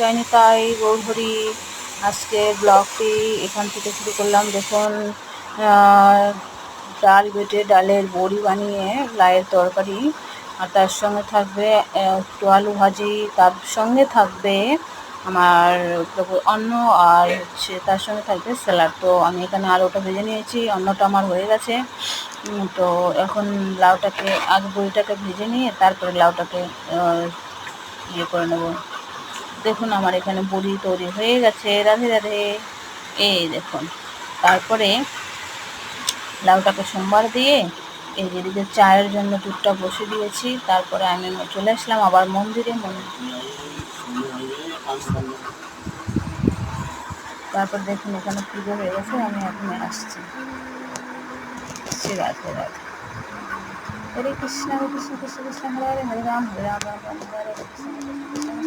যায়নি তাই গৌরহরি আজকে ব্লগটি এখান থেকে শুরু করলাম। দেখুন ডাল বেটে ডালের বড়ি বানিয়ে লায়ের তরকারি, আর তার সঙ্গে থাকবে একটু আলু ভাজি, তার সঙ্গে থাকবে আমার অন্ন, আর হচ্ছে তার সঙ্গে থাকবে স্যালাড। তো আমি এখানে আলুটা ভেজে নিয়েছি, অন্নটা আমার হয়ে গেছে। তো এখন লাউটাকে, আগে বড়িটাকে ভেজে নিয়ে তারপরে লাউটাকে ইয়ে করে নেব। দেখুন আমার এখানে বড়ি তৈরি হয়ে গেছে, রাধে রাধে। এই দেখুন, তারপরে লাউটাকে সোমবার দিয়ে এই যেদিকে চায়ের জন্য দুধটা বসে দিয়েছি, তারপরে আমি চলে আসলাম আবার মন্দিরে তারপর দেখুন এখানে পুজো হয়ে গেছে, আমি এখন আসছি। রাধে রাধে। হরে কৃষ্ণ হরে কৃষ্ণ কৃষ্ণ কৃষ্ণ, হরে হরে হরে রাম হরে রাম রাম রাম, হরে কৃষ্ণ।